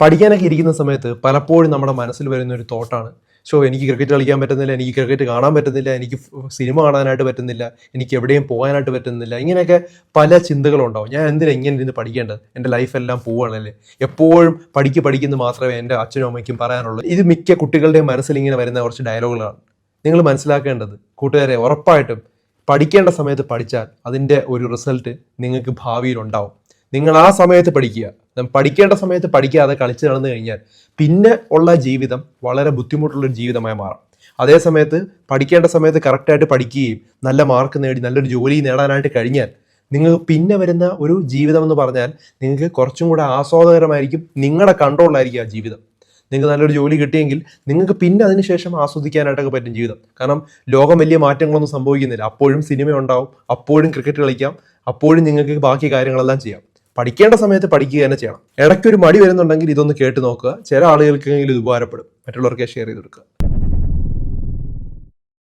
പഠിക്കാനൊക്കെ ഇരിക്കുന്ന സമയത്ത് പലപ്പോഴും നമ്മുടെ മനസ്സിൽ വരുന്ന ഒരു തോട്ടാണ്. ഷോ എനിക്ക് ക്രിക്കറ്റ് കളിക്കാൻ പറ്റുന്നില്ല എനിക്ക് ക്രിക്കറ്റ് കാണാൻ പറ്റുന്നില്ല എനിക്ക് സിനിമ കാണാനായിട്ട് പറ്റുന്നില്ല എനിക്ക് എവിടെയും പോകാനായിട്ട് പറ്റുന്നില്ല. ഇങ്ങനെയൊക്കെ പല ചിന്തകളുണ്ടാവും. ഞാൻ എന്തിനാ ഇങ്ങനെ ഇരുന്ന് പഠിക്കേണ്ടത്? എന്റെ ലൈഫെല്ലാം പോവുകയാണല്ലേ? എപ്പോഴും പഠിക്ക് പഠിക്കുന്നു മാത്രമേ എന്റെ അച്ഛനും അമ്മയ്ക്കും പറയാനുള്ളൂ. ഇത് മിക്ക കുട്ടികളുടെയും മനസ്സിൽ ഇങ്ങനെ വരുന്ന കുറച്ച് ഡയലോഗുകളാണ് നിങ്ങൾ മനസ്സിലാക്കേണ്ടത് കൂട്ടുകാരെ ഉറപ്പായിട്ടും പഠിക്കേണ്ട സമയത്ത് പഠിച്ചാൽ അതിന്റെ ഒരു റിസൾട്ട് നിങ്ങൾക്ക് ഭാവിയിൽ ഉണ്ടാവും. നിങ്ങൾ ആ സമയത്ത് പഠിക്കുക. പഠിക്കേണ്ട സമയത്ത് പഠിക്കാതെ കളിച്ച് നടന്നു കഴിഞ്ഞാൽ പിന്നെ ഉള്ള ജീവിതം വളരെ ബുദ്ധിമുട്ടുള്ളൊരു ജീവിതമായി മാറും. അതേ സമയത്ത് പഠിക്കേണ്ട സമയത്ത് കറക്റ്റായിട്ട് പഠിക്കുകയും നല്ല മാർക്ക് നേടി നല്ലൊരു ജോലി നേടാനായിട്ട് കഴിഞ്ഞാൽ നിങ്ങൾ പിന്നെ വരുന്ന ഒരു ജീവിതം എന്ന് പറഞ്ഞാൽ നിങ്ങൾക്ക് കുറച്ചും കൂടെ ആസ്വാദകരമായിരിക്കും നിങ്ങളുടെ കൺട്രോളിലായിരിക്കും ആ ജീവിതം. നിങ്ങൾക്ക് നല്ലൊരു ജോലി കിട്ടിയെങ്കിൽ നിങ്ങൾക്ക് പിന്നെ അതിനുശേഷം ആസ്വദിക്കാനായിട്ടൊക്കെ പറ്റും ജീവിതം. കാരണം ലോകം വലിയ മാറ്റങ്ങളൊന്നും സംഭവിക്കുന്നില്ല. അപ്പോഴും സിനിമ ഉണ്ടാവും അപ്പോഴും ക്രിക്കറ്റ് കളിക്കാം അപ്പോഴും നിങ്ങൾക്ക് ബാക്കി കാര്യങ്ങളെല്ലാം ചെയ്യാം. പഠിക്കേണ്ട സമയത്ത് പഠിക്കുക തന്നെ ചെയ്യണം. ഇടയ്ക്കൊരു മടി വരുന്നുണ്ടെങ്കിൽ ഇതൊന്ന് കേട്ട് നോക്കുക. ചില ആളുകൾക്കെങ്കിലും ഇത് ഉപകാരപ്പെടും. മറ്റുള്ളവർക്ക് ഷെയർ ചെയ്ത് കൊടുക്കുക.